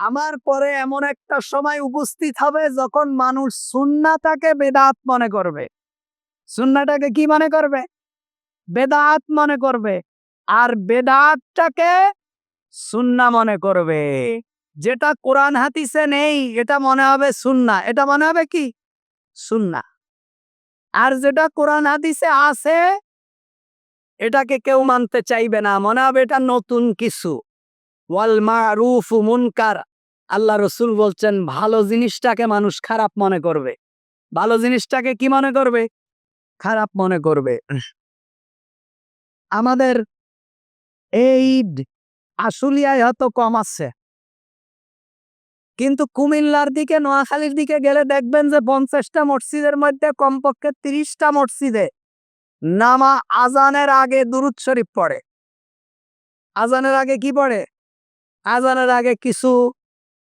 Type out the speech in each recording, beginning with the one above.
আমার পরে এমন একটা সময় উপস্থিত হবে যখন মানুষ সুন্নাটাকে বেদাত মনে করবে। সুন্নাটাকে কি মনে করবে? বেদাত মনে করবে। আর বেদাতটাকে সুন্না মনে করবে। যেটা কোরআন হাতিসে নেই, এটা মনে হবে সুন্না। এটা মনে হবে কি? সুন্না। আর যেটা কোরআন হাদিসে আছে, এটাকে কেউ মানতে চাইবে না। মনে হবে এটা নতুন কিছু। ওয়াল মারুফ মুনকার। আল্লাহ রসুল বলছেন, ভালো জিনিসটাকে মানুষ খারাপ মনে করবে। ভালো জিনিসটাকে কি মনে করবে? খারাপ মনে করবে। আমাদের এই আশুলিয়ায় হয়তো কম আছে। কিন্তু কুমিল্লার দিকে, নোয়াখালীর দিকে গেলে দেখবেন যে পঞ্চাশটা মসজিদের মধ্যে কমপক্ষে তিরিশটা মসজিদে নামা আজানের আগে দুরুদ শরীফ পড়ে। আজানের আগে কি পড়ে? আজানের আগে কিছু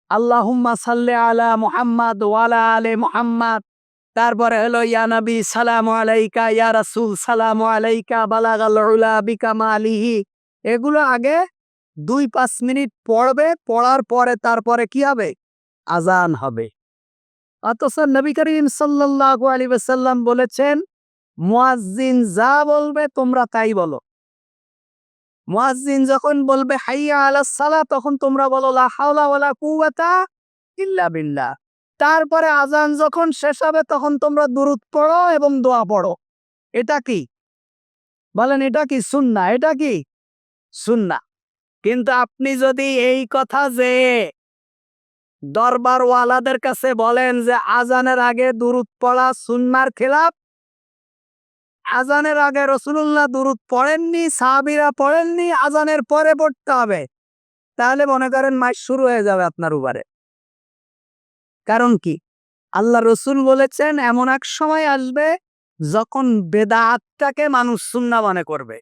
আল্লাহুম্মা সাল্লি আলা মুহাম্মাদ ওয়ালা আলে মুহাম্মাদ। তারপরে হলো, ইয়া নবী, সালামু আলাইকা, ইয়া রাসূল, সালামু আলাইকা, বালাগাল উলা বিকামালিহি এগুলো আগে দুই পাঁচ মিনিট পড়বে, পড়ার পরে তারপরে কি হবে? আজান হবে। অথচ নবী করিম সাল্লাল্লাহু আলাইহি ওয়াসাল্লাম বলেছেন, মুয়াজ্জিন যা বলবে তোমরা তাই বলো। মুয়াজ্জিন যখন বলবে, হাইয়া আলাস সালাহ তখন তোমরা বলো, লা হাওলা ওয়ালা কুওয়াতা ইল্লা বিল্লাহ তারপরে আজান যখন শেষ হবে, তখন তোমরা দুরুদ পড়ো এবং দোয়া পড়ো। এটা কি? বলেন, এটা কি সুন্না? এটা কি? সুন্না। কিন্তু আপনি যদি এই কথা যে দরবারওয়ালাদের কাছে বলেন যে আজানের আগে দুরুদ পড়া সুন্নার খেলাফ আজানের আগে রসুল্লাহ দুরুদ পড়েননি, সাহাবিরা পড়েননি, আজানের পরে পড়তে হবে। তাহলে মনে করেন মাস শুরু হয়ে যাবে আপনার উপরে। কারণ কি? আল্লাহ রসুল বলেছেন, এমন এক সময় আসবে যখন বেদাতটাকে মানুষ সুন্না মনে করবে।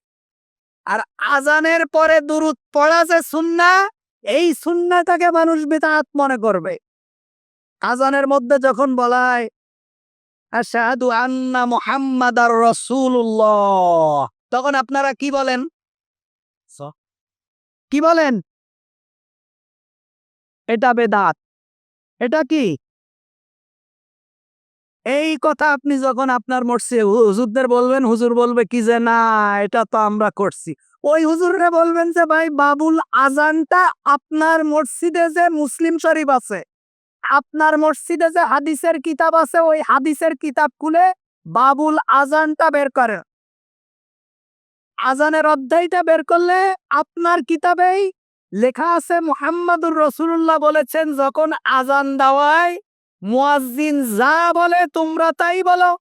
আর আজানের পরে দুরুদ পড়া যে সুন্না, এই সুন্নাটাকে মানুষ বেদাত মনে করবে। আজানের মধ্যে যখন বলায় আশহাদু আন্না মুহাম্মাদার রাসূলুল্লাহ। তখন আপনারা কি বলেন? কি বলেন? এটা বেদাত। এটা কি? এই কথা আপনি যখন আপনার মরছে হুজুরদের বলবেন, হুজুর বলবে কি যে, না, এটা তো আমরা করছি। ওই হুজুরে বলবেন যে, ভাই, বাবুল আজানটা আপনার মসজিদে যে মুসলিম শরীফ আছে আপনার মসজিদে যে হাদিসের কিতাব আছে, ওই হাদিসের কিতাব খুলে বাবুল আজানটা বের করে। আজানের অধ্যায়টা বের করলে আপনার কিতাবেই লেখা আছে, মুহাম্মাদুর রসুল্লাহ বলেছেন, যখন আজান দেওয়ায় মুয়াজ্জিন যা বলে তোমরা তাই বলো।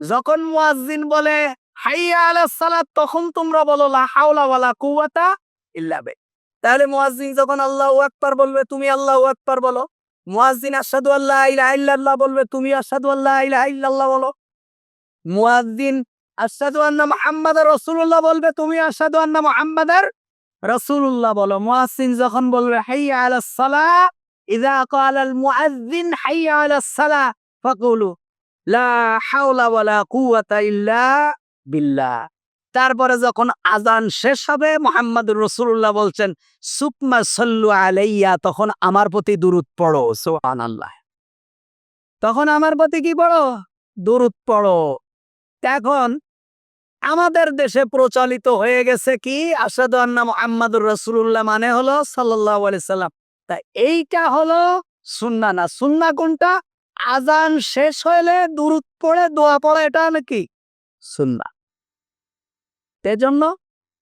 যখন মুয়াজ্জিন বলে, হাইয়া আলাস সালাত, তখন তোমরা বলো, লা হাওলা ওয়ালা কুওয়াতা ইল্লা বিল্লাহ। তাহলে মুয়াজ্জিন যখন আল্লাহু আকবার বলবে, তুমি আল্লাহু আকবার বলো। মুয়াজ্জিন, আশহাদু আল্লা ইলাহা ইল্লাল্লাহ বলবে, তুমি আশহাদু আল্লা ইলাহা ইল্লাল্লাহ বলো। মুয়াজ্জিন, আশহাদু আন্না মুহাম্মাদার রাসূলুল্লাহ বলবে, তুমি আশহাদু আন্না মুহাম্মাদার রাসূলুল্লাহ বলো। মুয়াজ্জিন যখন বলবে, হাইয়া আলাস সালাহ ইযা ক্বালা আল মুয়াজ্জিন হাইয়া আলাস সালাহ ফাকুলু, লা হাওলা ওয়ালা কুওয়াতা ইল্লা বিল্লাহ তারপরে যখন আজান শেষ হবে মোহাম্মদ রসুল্লাহ বলছেন সুকমা সল্লু আলাইয়া তখন আমার প্রতি দুরুদ পড়ো সোহান আল্লাহ তখন আমার প্রতি কি পড়ো? দুরুদ পড়ো। এখন আমাদের দেশে প্রচলিত হয়ে গেছে কি আসাদু মোহাম্মদুর রসুল্লাহ মানে হলো সাল্লাহ সাল্লাম। তা এইটা হলো সুন্না না, সুন্না কোনটা? আজান শেষ হইলে দুরুদ পড়ে, দোয়া পড়ে, এটা নাকি? সুন্না। তেজন্য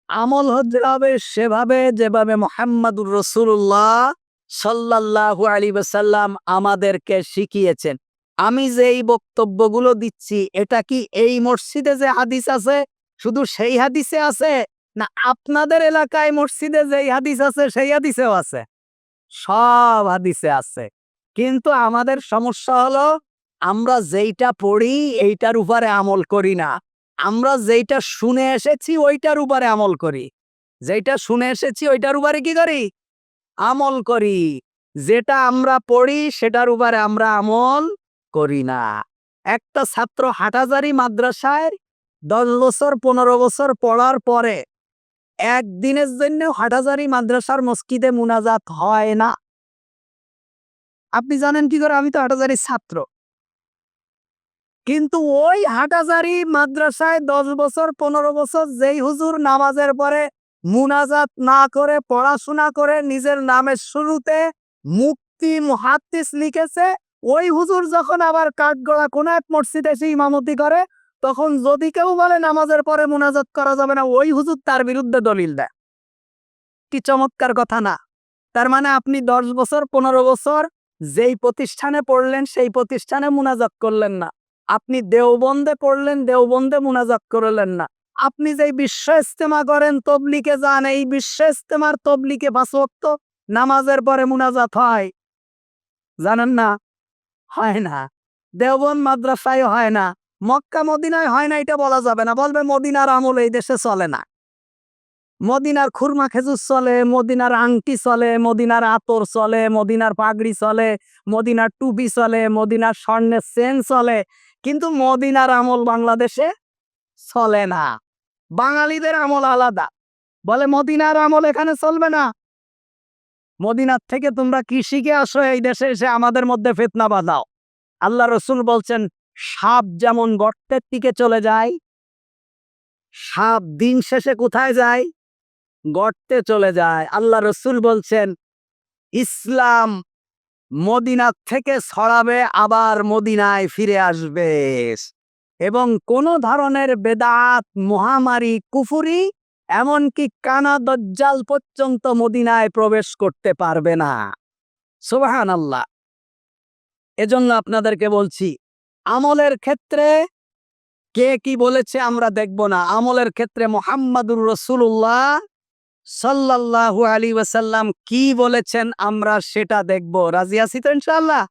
আমল হতে হবে সেভাবে যেভাবে মোহাম্মদুর রসুল্লাহ সাল্লাল্লাহু আলী সাল্লাম আমাদেরকে শিখিয়েছেন। আমি যে এই বক্তব্যগুলো দিচ্ছি, এটা কি এই মসজিদে যে হাদিস আছে, শুধু সেই হাদিসে আছে, না আপনাদের এলাকায় মসজিদে যেই হাদিস আছে, সেই হাদিসেও আছে? সব হাদিসে আছে। কিন্তু আমাদের সমস্যা হলো, আমরা যেইটা পড়ি, এইটার উপরে আমল করি না। আমরা যেইটা শুনে এসেছি, ওইটার উপরে আমল করি। যেটা শুনে এসেছি, ওইটার উপরে কি করি? আমল করি। যেটা আমরা পড়ি, সেটার উপরে আমরা আমল করি না। একটা ছাত্র হাটাজারি মাদ্রাসায় দশ বছর, পনেরো বছর পড়ার পরে একদিনের জন্য হাটাজারি মাদ্রাসার মসজিদে মুনাজাত হয় না। আপনি জানেন কি করে? আমি তো হাটাজারির ছাত্র। কিন্তু ওই হাটাজারি মাদ্রাসায় দশ বছর, পনেরো বছর যেই হুজুর নামাজের পরে মুনাজাত না করে, পড়াশোনা করে নিজের নামের শুরুতে মুক্তি মুহাদ্দিস লিখেছে, ওই হুজুর যখন আবার কাঠগড়া কোন এক মসজিদে এসে ইমামতি করে, তখন যদি কেউ বলে নামাজের পরে মুনাজাত করা যাবে না, ওই হুজুর তার বিরুদ্ধে দলিল দেয়। কি চমৎকার কথা না। তার মানে আপনি দশ বছর, পনেরো বছর যেই প্রতিষ্ঠানে পড়লেন, সেই প্রতিষ্ঠানে মুনাজাত করলেন না। আপনি দেওবন্দে পড়লেন, দেওবন্দে মুনাজাত করলেন না। আপনি যে বিশ্ব ইস্তেমা করেন তবলিকে যান, এই বিশ্ব ইস্তেমার তবলিকে বাসক্ত নামাজের পরে মুনাজাত হয়। জানেন না? হয় না। দেওবন মাদ্রাসায় হয় না। মক্কা, মদিনায় হয় না, এটা বলা যাবে না। বলবে মদিনার আমল এই দেশে চলে না। মদিনার খুরমা খেজুর চলে, মদিনার আংটি চলে, মদিনার আতর চলে, মদিনার পাগড়ি চলে, মদিনার টুপি চলে, মদিনার স্বর্ণের চেন চলে। কিন্তু মদিনার আমল বাংলাদেশে চলে না। বাঙালিদের আমল আলাদা। বলে মদিনার আমল এখানে চলবে না। মদিনার থেকে তোমরা কি শিখে আসো এই দেশে এসে আমাদের মধ্যে ফিতনা বাঁধাও। আল্লাহ রসুল বলছেন, সাপ যেমন গর্তের দিকে চলে যায়, সাপ দিন শেষে কোথায় যায়? গর্তে চলে যায়। আল্লাহ রসুল বলছেন, ইসলাম মদিনা থেকে ছড়াবে আবার মদিনায় ফিরে আসবে। এবং কোন ধরনের বেদাত, মহামারী, কুফুরি, এমনকি কানা দজ্জাল পর্যন্ত মদিনায় প্রবেশ করতে পারবে না। সুবাহান আল্লাহ এজন্য আপনাদেরকে বলছি, আমলের ক্ষেত্রে কে কি বলেছে আমরা দেখব না। আমলের ক্ষেত্রে মোহাম্মদুর রসুল্লাহ সাল্লাল্লাহু আলী ওয়াসাল্লাম কি বলেছেন আমরা সেটা দেখব। রাজি আছি তো ইনশাআল্লাহ?